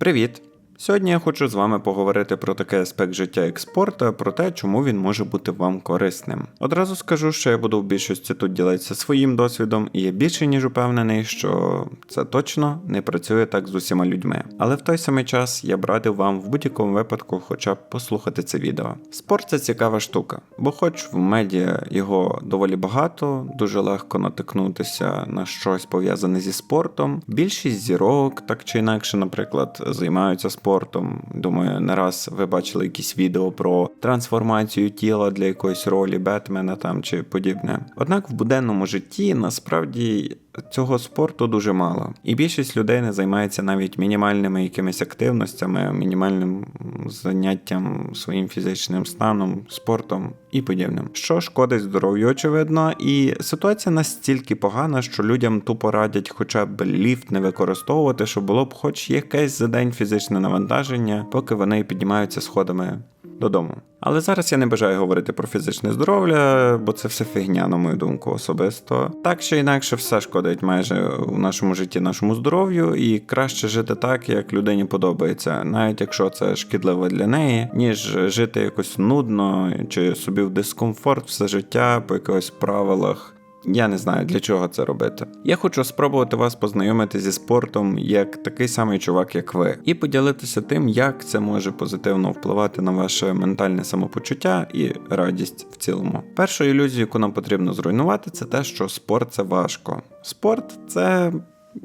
Привіт! Сьогодні я хочу з вами поговорити про такий аспект життя як спорт та про те, чому він може бути вам корисним. Одразу скажу, що я буду в більшості тут ділитися своїм досвідом, і я більше ніж упевнений, що це точно не працює так з усіма людьми. Але в той самий час я б радив вам в будь-якому випадку хоча б послухати це відео. Спорт це цікава штука, бо хоч в медіа його доволі багато, дуже легко натикнутися на щось пов'язане зі спортом. Більшість зірок, так чи інакше, наприклад, займаються спортом. Думаю, не раз ви бачили якісь відео про трансформацію тіла для якоїсь ролі Бетмена там чи подібне. Однак в буденному житті насправді цього спорту дуже мало, і більшість людей не займається навіть мінімальними якимись активностями, мінімальним заняттям своїм фізичним станом, спортом і подібним, що шкодить здоров'ю, очевидно, і ситуація настільки погана, що людям тупо радять хоча б ліфт не використовувати, щоб було б хоч якесь за день фізичне навантаження, поки вони піднімаються сходами додому. Але зараз я не бажаю говорити про фізичне здоров'я, бо це все фігня, на мою думку, особисто. Так чи інакше, все шкодить майже в нашому житті, нашому здоров'ю, і краще жити так, як людині подобається, навіть якщо це шкідливо для неї, ніж жити якось нудно чи собі в дискомфорт все життя по якихось правилах. Я не знаю для чого це робити. Я хочу спробувати вас познайомити зі спортом як такий самий чувак, як ви, і поділитися тим, як це може позитивно впливати на ваше ментальне самопочуття і радість в цілому. Першу ілюзію, яку нам потрібно зруйнувати, це те, що спорт це важко. Спорт це.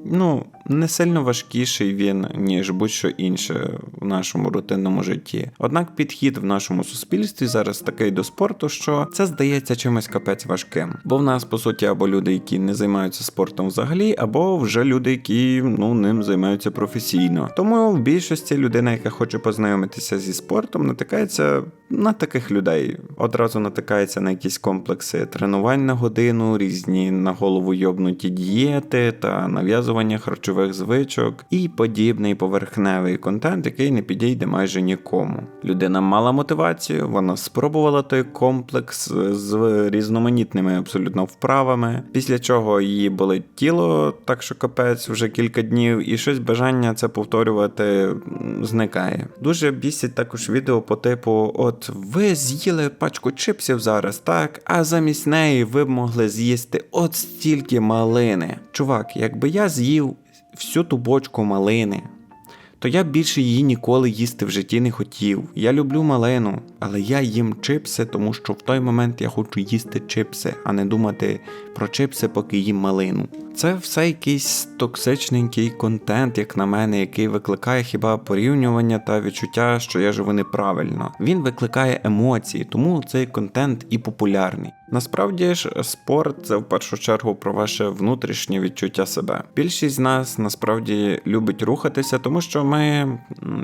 Ну, не сильно важкіший він, ніж будь-що інше в нашому рутинному житті. Однак підхід в нашому суспільстві зараз такий до спорту, що це здається чимось капець важким. Бо в нас, по суті, або люди, які не займаються спортом взагалі, або вже люди, які ну ним займаються професійно. Тому в більшості людина, яка хоче познайомитися зі спортом, натикається на таких людей. Одразу натикається на якісь комплекси тренувань на годину, різні на голову йобнуті дієти та нав'язування харчових звичок і подібний поверхневий контент, який не підійде майже нікому. Людина мала мотивацію, вона спробувала той комплекс з різноманітними абсолютно вправами, після чого її болить тіло, так що капець вже кілька днів, і щось бажання це повторювати зникає. Дуже бісить також відео по типу: от ви з'їли пачку чипсів зараз, так, а замість неї ви б могли з'їсти от стільки малини. Чувак, якби я з'їв всю ту бочку малини, то я більше її ніколи їсти в житті не хотів. Я люблю малину, але я їм чипси, тому що в той момент я хочу їсти чипси, а не думати про чипси, поки їм малину. Це все якийсь токсичненький контент, як на мене, який викликає хіба порівнювання та відчуття, що я живу неправильно. Він викликає емоції, тому цей контент і популярний. Насправді ж, спорт це в першу чергу про ваше внутрішнє відчуття себе. Більшість з нас насправді любить рухатися, тому що ми,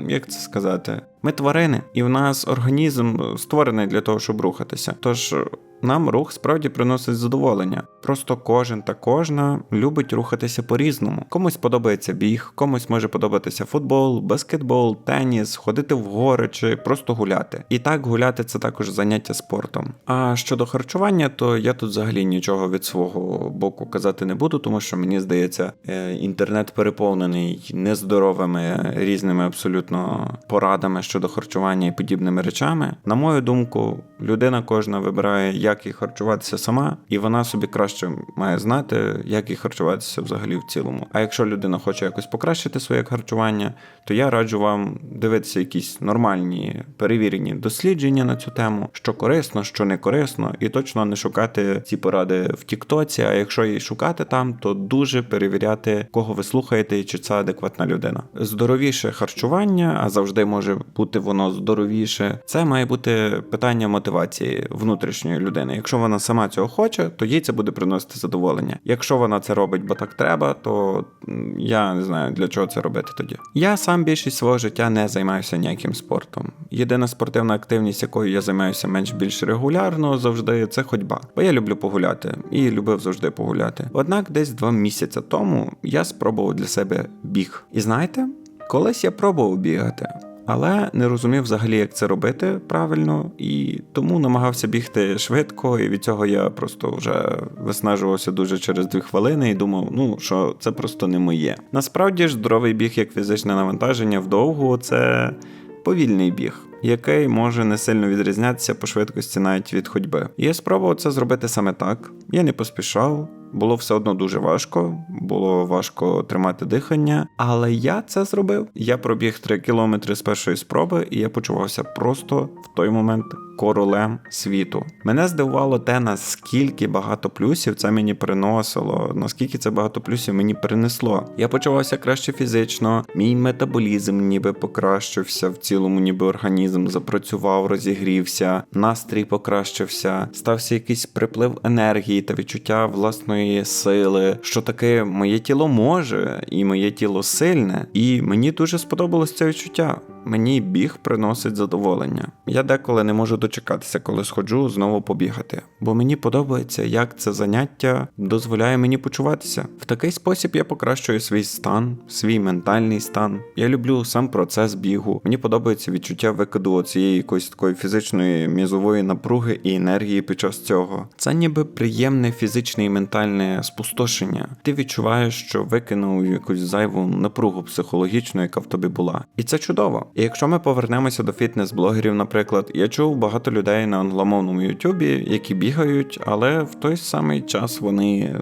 як це сказати, ми тварини, і в нас організм створений для того, щоб рухатися. Тож нам рух справді приносить задоволення. Просто кожен та кожна любить рухатися по-різному. Комусь подобається біг, комусь може подобатися футбол, баскетбол, теніс, ходити в гори чи просто гуляти. І так гуляти це також заняття спортом. А щодо харчування, то я тут взагалі нічого від свого боку казати не буду, тому що мені здається, е, інтернет переповнений нездоровими різними абсолютно порадами щодо харчування і подібними речами. На мою думку, людина кожна вибирає, як їй харчуватися сама, і вона собі краще має знати, як їй харчуватися взагалі в цілому. А якщо людина хоче якось покращити своє харчування, то я раджу вам дивитися якісь нормальні перевірені дослідження на цю тему, що корисно, що не корисно, і точно не шукати ці поради в Тіктоці. А якщо її шукати там, то дуже перевіряти, кого ви слухаєте і чи це адекватна людина. Здоровіше харчування, а завжди може бути воно здоровіше. Це має бути питання мотивації внутрішньої людини. Якщо вона сама цього хоче, то їй це буде приносити задоволення. Якщо вона це робить, бо так треба, то я не знаю для чого це робити тоді. Я сам більшість свого життя не займаюся ніяким спортом. Єдина спортивна активність, якою я займаюся менш більш регулярно, завжди це ходьба. Бо я люблю погуляти і любив завжди погуляти. Однак, десь два місяці тому я спробував для себе біг. І знаєте, колись я пробував бігати. Але не розумів взагалі, як це робити правильно, і тому намагався бігти швидко, і від цього я просто вже виснажувався дуже через дві хвилини і думав, ну що це просто не моє. Насправді ж здоровий біг як фізичне навантаження вдовгу це повільний біг. Який може не сильно відрізнятися по швидкості навіть від ходьби. Я спробував це зробити саме так. Я не поспішав, було все одно дуже важко, було важко тримати дихання, але я це зробив. Я пробіг 3 кілометри з першої спроби, і я почувався просто в той момент королем світу. Мене здивувало те, наскільки багато плюсів це мені приносило, наскільки це багато плюсів мені принесло. Я почувався краще фізично, мій метаболізм ніби покращився в цілому, ніби організм запрацював, розігрівся, настрій покращився, стався якийсь приплив енергії та відчуття власної сили, що таке моє тіло може, і моє тіло сильне, і мені дуже сподобалось це відчуття. Мені біг приносить задоволення. Я деколи не можу дочекатися, коли сходжу знову побігати, бо мені подобається, як це заняття дозволяє мені почуватися. В такий спосіб я покращую свій стан, свій ментальний стан. Я люблю сам процес бігу. Мені подобається відчуття викиду цієї якоїсь такої фізичної м'язової напруги і енергії під час цього. Це ніби приємне фізичне і ментальне спустошення. Ти відчуваєш, що викинув якусь зайву напругу психологічну, яка в тобі була. І це чудово. І якщо ми повернемося до фітнес-блогерів, наприклад, я чув багато людей на англомовному Ютубі, які бігають, але в той самий час вони.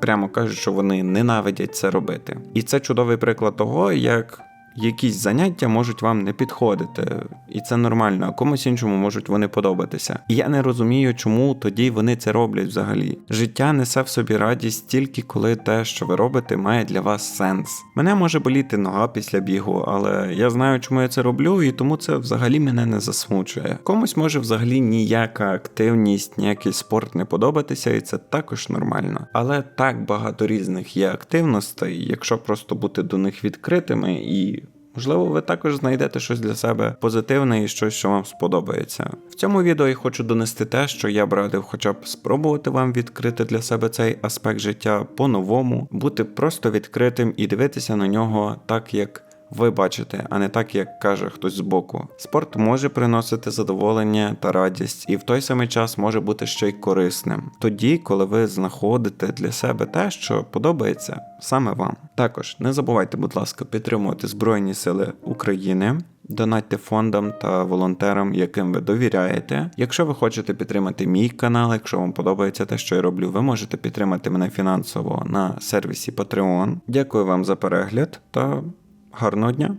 Прямо кажуть, що вони ненавидять це робити. І це чудовий приклад того, як якісь заняття можуть вам не підходити, і це нормально, а комусь іншому можуть вони подобатися. І я не розумію, чому тоді вони це роблять взагалі. Життя несе в собі радість тільки коли те, що ви робите, має для вас сенс. Мене може боліти нога після бігу, але я знаю, чому я це роблю, і тому це взагалі мене не засмучує. Комусь може взагалі ніяка активність, ніякий спорт не подобатися, і це також нормально. Але так багато різних є активностей, якщо просто бути до них відкритими і. Можливо, ви також знайдете щось для себе позитивне і щось, що вам сподобається. В цьому відео я хочу донести те, що я б радив хоча б спробувати вам відкрити для себе цей аспект життя по-новому, бути просто відкритим і дивитися на нього так, як. Ви бачите, а не так, як каже хтось збоку. Спорт може приносити задоволення та радість, і в той самий час може бути ще й корисним. Тоді, коли ви знаходите для себе те, що подобається саме вам. Також не забувайте, будь ласка, підтримувати Збройні Сили України. Донатьте фондам та волонтерам, яким ви довіряєте. Якщо ви хочете підтримати мій канал, якщо вам подобається те, що я роблю, ви можете підтримати мене фінансово на сервісі Patreon. Дякую вам за перегляд та гарного дня!